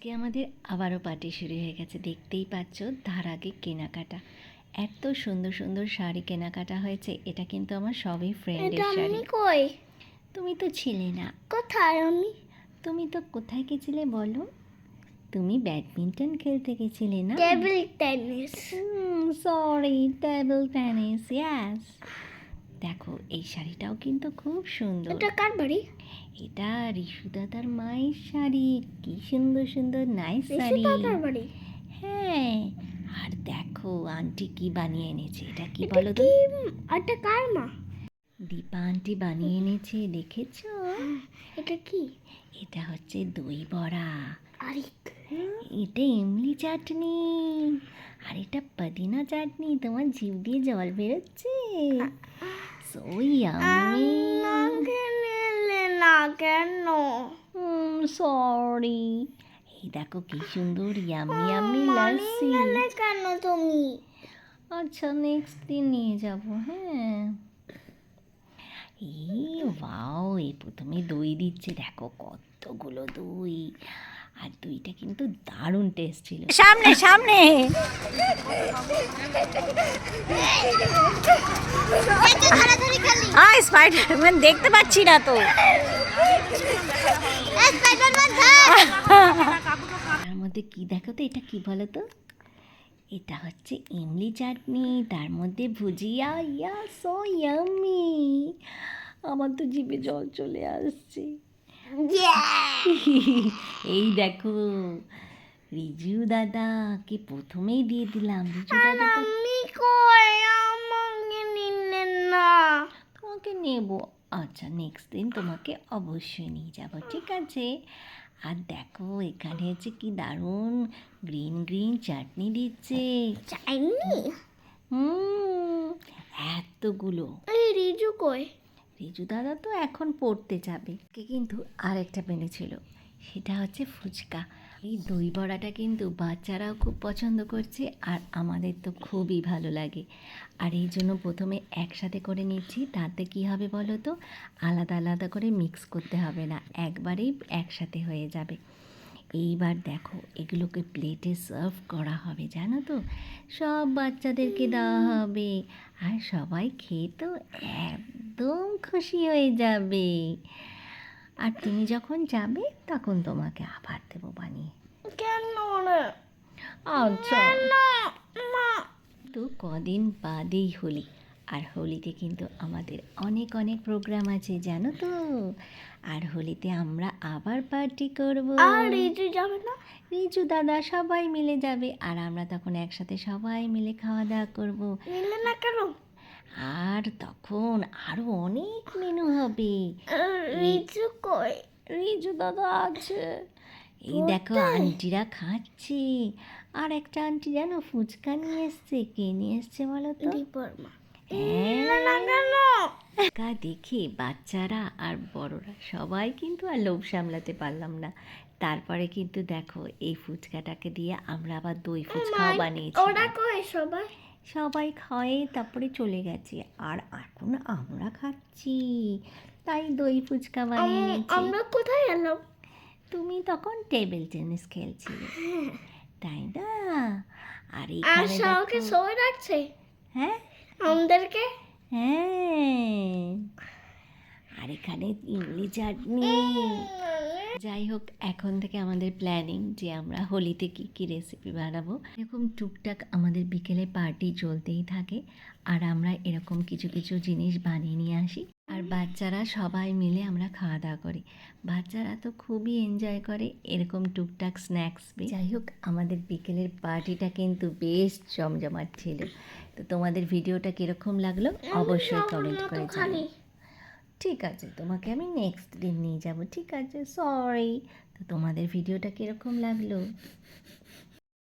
আজকে আমাদের আবারও পার্টি শুরু হয়ে গেছে। দেখতেই পাচ্ছ আগে কেনাকাটা। এত সুন্দর সুন্দর শাড়ি কেনাকাটা হয়েছে এটা কিন্তু আমার সবই ফ্রেন্ডের শাড়ি। কই? তুমি তো ছিলে না। কোথায় আমি? তুমি তো কোথায় গেছিলে বলো? তুমি ব্যাডমিন্টন খেলতে গেছিলে না? Table tennis sorry table tennis yes দেখো এই শাড়িটাও কিন্তু খুব সুন্দর। এটা কার বাড়ি? এটা রিশু দাদার মায়ের শাড়ি। কি সুন্দর সুন্দর নাইস শাড়ি। কার বাড়ি? হ্যাঁ আর দেখো আন্টি কি বানিয়ে এনেছে এটা কি বলো তো? এটা কার মা? দীপা আন্টি বানিয়ে এনেছে দেখেছ? এটা কি? এটা হচ্ছে দই বড়া। আরে এটা এমনি চাটনি। আর এটা পুদিনা চাটনি তোমার জিভ দিয়ে জল বেরোচ্ছে। সো ইয়ামি না কেন সরি এই দেখো কি সুন্দর ইয়ামি ইয়ামি লাসি কেন তুমি? আচ্ছা নেক্সট দিন নিয়ে যাব হ্যাঁ। এই ওয়াও এই প্রথমে দই দিচ্ছে দেখো কতগুলো দই। আর দইটা কিন্তু দারুণ টেস্ট ছিল। সামনে সামনে। আয় স্পাইডারম্যান দেখতে পাচ্ছি না তো। তার মধ্যে কি দেখো তো এটা কি বলো তো? এটা হচ্ছে ইমলি চাটনি তার মধ্যে ভুজিয়া ইয়া সো ইয়ামি আমার তো জিভে জল চলে আসছে। এই দেখো রিজু দাদাকে প্রথমেই দিয়ে দিলাম। রিজু দাদা আমি কই? আমাকে নিলে না। তোমাকে নেব। আচ্ছা নেক্সট দিন তোমাকে অবশ্যই নিয়ে যাব ঠিক আছে? আর দেখো এখানে হচ্ছে কি দারুণ গ্রিন গ্রিন চাটনি দিচ্ছে। চাইনি হুম এতগুলো। এই রিজু কই? রিজু দাদা তো এখন পড়তে যাবে। কিন্তু আরেকটা পেনেছিল সেটা হচ্ছে ফুচকা। এই দই বড়াটা কিন্তু বাচ্চারাও খুব পছন্দ করছে আর আমাদের তো খুবই ভালো লাগে। আর এই জন্য প্রথমে একসাথে করে নিচ্ছি, তাতে কি হবে বলো তো? আলাদা আলাদা করে মিক্স করতে হবে না, একবারেই একসাথে হয়ে যাবে। এইবার দেখো এগুলোকে প্লেটে সার্ভ করা হবে জানো তো? সব বাচ্চাদেরকে দেওয়া হবে আর সবাই খেয়ে তো একদম খুশি হয়ে যাবে। আর তুমি যখন যাবে তখন তোমাকে আবার দেবো বানিয়ে। কেন আচ্ছা। মা। তো কদিন বাদেই হোলি। আর হোলিতে কিন্তু আমাদের অনেক অনেক প্রোগ্রাম আছে জানো তো? আর হোলিতে আমরা আবার পার্টি করব। আর রিজু যাবে না? রিজু দাদা সবাই মিলে যাবে আর আমরা তখন একসাথে সবাই মিলে খাওয়া দাওয়া করব। নিলে না কেন? আর তখন আরও অনেক মেনু হবে। রিজু কই? রিজু দাদা আছে। এই দেখো আন্টিরা খাচ্ছে। আর একটা আন্টি জানো ফুচকা নিয়ে এসছে। কে নিয়ে এসছে বলো তো? দীপর মা হ্যাঁ। না দেখে বাচ্চারা আর বড়রা সবাই কিন্তু আর লোভ সামলাতে পারলাম না। তারপরে কিন্তু দেখো এই ফুচকাটাকে দিয়ে আমরা আবার দই ফুচকাও বানিয়েছি ওরা কই সবাই? সবাই খায় তারপরে চলে গেছে। আর এখন আমরা খাচ্ছি। তাই দই ফুচকা বানিয়ে নিয়েছি আমরা কোথায় এলাম? তুমি তখন টেবিল টেনিস খেলছিলে। তাই না? আর আর এইখানে সবাইকে সবাই রাখছে হ্যাঁ? আমাদেরকে? হ্যাঁ। আর এখানে ইমলি চাটনি। যাই হোক, এখন থেকে আমাদের প্ল্যানিং যে আমরা হোলিতে কী কী রেসিপি বানাবো। এরকম টুকটাক আমাদের বিকেলে পার্টি চলতেই থাকে, আর আমরা এরকম কিছু কিছু জিনিস বানিয়ে নিয়ে আসি। আর বাচ্চারা সবাই মিলে আমরা খাওয়া দাওয়া করি। বাচ্চারা তো খুবই এনজয় করে এরকম টুকটাক স্ন্যাক্স যাই হোক আমাদের বিকেলের পার্টিটা কিন্তু বেশ জমজমাট ছিল। তো তোমাদের ভিডিওটা কীরকম লাগল? অবশ্যই কমেন্ট করে জানাও। ঠিক আছে তোমাকে আমি নেক্সট দিন নিয়ে যাব। ঠিক আছে সরি তো তোমাদের ভিডিওটা কীরকম লাগল?